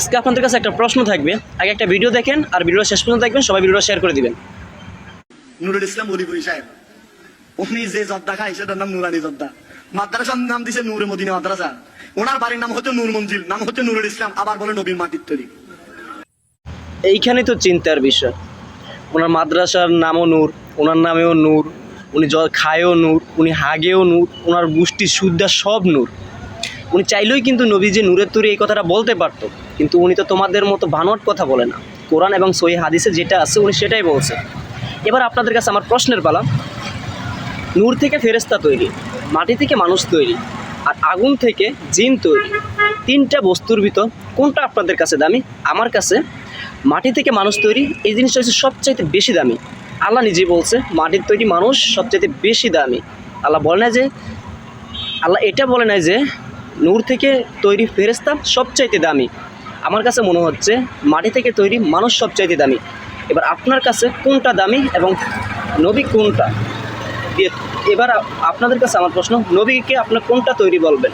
আজকে আপনাদের কাছে একটা প্রশ্ন থাকবে। আগে একটা ভিডিও দেখেন আর ভিডিও শেষ পর্যন্ত দেখবেন সবাই ভিডিওটা শেয়ার করে দিবেন। নুরুল ইসলাম অলিপুরি সাহেব উনি যে জর্দা খায় সেটার নাম নুরানি জর্দা। মাদ্রাসার নাম দিছে নূরে মদিনা মাদ্রাসা। ওনার বাড়ির নাম হচ্ছে নূর মঞ্জিল নাম হচ্ছে নুরুল ইসলাম আবার বলে নবীন মাটির তৈরি। এইখানে তো চিন্তার বিষয়। ওনার মাদ্রাসার নামও নূর ওনার নামেও নূর উনি জল খায়ও নূর উনি হাগেও নূর ওনার গোষ্ঠী সুদ্ধা সব নূর। উনি চাইলেই কিন্তু নবী যে নূরের তৈরি এই কথাটা বলতে পারতো। কিন্তু উনি তো তোমাদের মতো বানোয়াট কথা বলে না। কোরআন এবং সহি হাদিসে যেটা আছে, উনি সেটাই বলছে। এবার আপনাদের কাছে আমার প্রশ্নের পালা। নূর থেকে ফেরেস্তা তৈরি, মাটি থেকে মানুষ তৈরি, আর আগুন থেকে জিন তৈরি। তিনটা বস্তুর ভিতর কোনটা আপনাদের কাছে দামি? আমার কাছে মাটি থেকে মানুষ তৈরি, এই জিনিসটা হচ্ছে সবচাইতে বেশি দামি। আল্লাহ নিজেই বলছে, মাটির তৈরি মানুষ সবচাইতে বেশি দামি। আল্লাহ বলে না যে, আল্লাহ এটা বলে নাই যে নূর থেকে তৈরি ফেরেস্তা সবচাইতে দামি। আমার কাছে মনে হচ্ছে মাটি থেকে তৈরি মানুষ সবচাইতে দামি। এবার আপনার কাছে কোনটা দামি এবং নবী কোনটা? এবার আপনাদের কাছে আমার প্রশ্ন, নবীকে আপনার কোনটা তৈরি বলবেন?